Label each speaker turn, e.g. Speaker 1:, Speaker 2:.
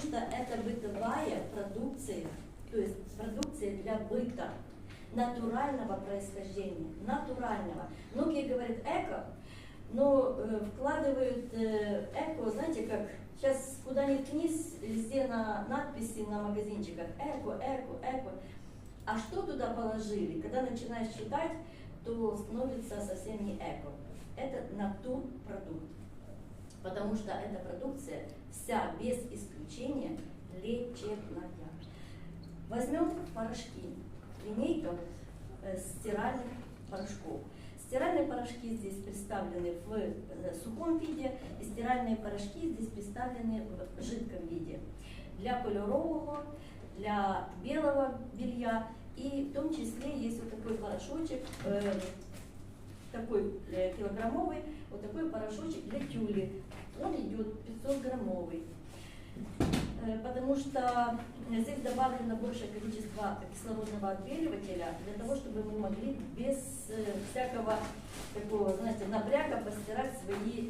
Speaker 1: что это бытовая продукция, то есть продукция для быта, натурального происхождения, натурального. Многие говорят эко, но э, вкладывают э, эко, знаете, как сейчас куда ни ткнись, везде на надписи на магазинчиках эко, эко, эко. А что туда положили? Когда начинаешь читать, то становится совсем не эко. Это натурпродукт. Потому что эта продукция вся без исключения лечебная. Возьмем порошки. Линейка э, стиральных порошков. Стиральные порошки здесь представлены в э, сухом виде, и стиральные порошки здесь представлены в жидком виде. Для кольорового, для белого белья, и в том числе есть вот такой порошочек, э, такой килограммовый, вот такой порошочек для тюли. Он идет 500 граммовый. Э, Потому что здесь добавлено большее количество кислородного отбеливателя для того, чтобы мы могли без э, всякого такого, знаете, напряга постирать свои э.